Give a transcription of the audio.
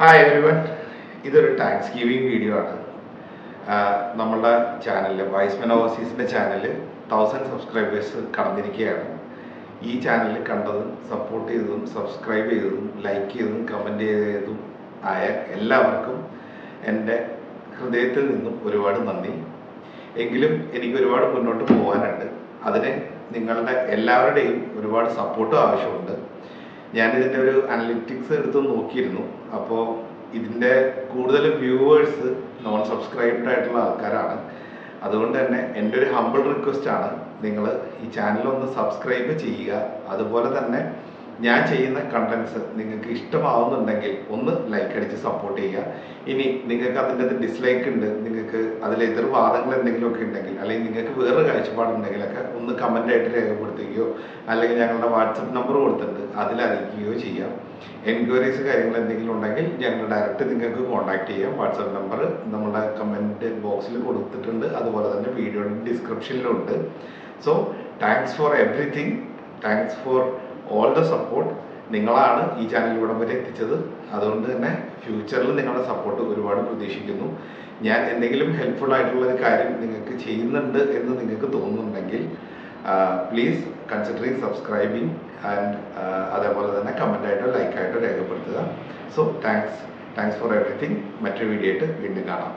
Hi everyone ഇതൊരു thanksgiving video ആണ് നമ്മളുടെ ചാനലിൽ വൈസ്മൻ ഓവർസീസിന്റെ ചാനൽ തൗസൻഡ് സബ്സ്ക്രൈബേഴ്സ് കടന്നിരിക്കുകയാണ്. ഈ ചാനലിൽ കണ്ടതും സപ്പോർട്ട് ചെയ്തതും സബ്സ്ക്രൈബ് ചെയ്തതും ലൈക്ക് ചെയ്തതും കമന്റ് ചെയ്തതും ആയ എല്ലാവർക്കും എന്റെ ഹൃദയത്തിൽ നിന്നും ഒരുപാട് നന്ദി. എങ്കിലും എനിക്ക് ഒരുപാട് മുന്നോട്ട് പോകാനുണ്ട്. അതിന് നിങ്ങളുടെ എല്ലാവരുടെയും ഒരുപാട് സപ്പോർട്ടും ആവശ്യമുണ്ട്. ഞാനിതിന്റെ ഒരു അനലിറ്റിക്സ് എടുത്ത് നോക്കിയിരുന്നു. അപ്പോൾ ഇതിന്റെ കൂടുതൽ വ്യൂവേഴ്സ് നോൺ സബ്സ്ക്രൈബ്ഡ് ആയിട്ടുള്ള ആൾക്കാരാണ്. അതുകൊണ്ട് തന്നെ എന്റെ ഒരു ഹമ്പിൾ റിക്വസ്റ്റ് ആണ്. നിങ്ങൾ ഈ ചാനൽ ഒന്ന് സബ്സ്ക്രൈബ് ചെയ്യുക. അതുപോലെ തന്നെ ഞാൻ ചെയ്യുന്ന കണ്ടൻസ് നിങ്ങൾക്ക് ഇഷ്ടമാവുന്നുണ്ടെങ്കിൽ ഒന്ന് ലൈക്ക് അടിച്ച് സപ്പോർട്ട് ചെയ്യുക. ഇനി നിങ്ങൾക്ക് അതിന്റെ അത് ഡിസ്ലൈക്ക് ഉണ്ട് നിങ്ങൾക്ക് അതിൽ എതിർവാദങ്ങൾ എന്തെങ്കിലുമൊക്കെ ഉണ്ടെങ്കിൽ അല്ലെങ്കിൽ നിങ്ങൾക്ക് വേറൊരു കാഴ്ചപ്പാടുണ്ടെങ്കിലൊക്കെ ഒന്ന് കമന്റ് ആയിട്ട് രേഖപ്പെടുത്തുകയോ അല്ലെങ്കിൽ ഞങ്ങളുടെ വാട്സപ്പ് നമ്പർ കൊടുത്തിട്ടുണ്ട് അതിൽ അറിയിക്കുകയോ ചെയ്യാം. എൻക്വയറീസ് കാര്യങ്ങൾ എന്തെങ്കിലും ഉണ്ടെങ്കിൽ ഞങ്ങൾ ഡയറക്റ്റ് നിങ്ങൾക്ക് കോൺടാക്ട് ചെയ്യാം. വാട്സപ്പ് നമ്പർ നമ്മുടെ കമന്റ് ബോക്സിൽ കൊടുത്തിട്ടുണ്ട്. അതുപോലെ തന്നെ വീഡിയോയുടെ ഡിസ്ക്രിപ്ഷനിലുണ്ട് so thanks for everything thanks for all the support നിങ്ങളാണ് ഈ ചാനൽ ഇവിടം വരെ എത്തിച്ചത്. അതുകൊണ്ട് തന്നെ ഫ്യൂച്ചറിൽ നിങ്ങളുടെ സപ്പോർട്ട് ഒരുപാട് പ്രതീക്ഷിക്കുന്നു. ഞാൻ എന്തെങ്കിലും ഹെൽപ്ഫുൾ ആയിട്ടുള്ള ഒരു കാര്യം നിങ്ങൾക്ക് ചെയ്യുന്നുണ്ട് എന്ന് നിങ്ങൾക്ക് തോന്നുന്നുണ്ടെങ്കിൽ പ്ലീസ് കൺസിഡറിങ് സബ്സ്ക്രൈബിങ് ആൻഡ് അതേപോലെ തന്നെ കമന്റായിട്ടോ ലൈക്കായിട്ടോ രേഖപ്പെടുത്തുക. So thanks thanks for everything മറ്റൊരു വീഡിയോ ആയിട്ട് വീണ്ടും കാണാം.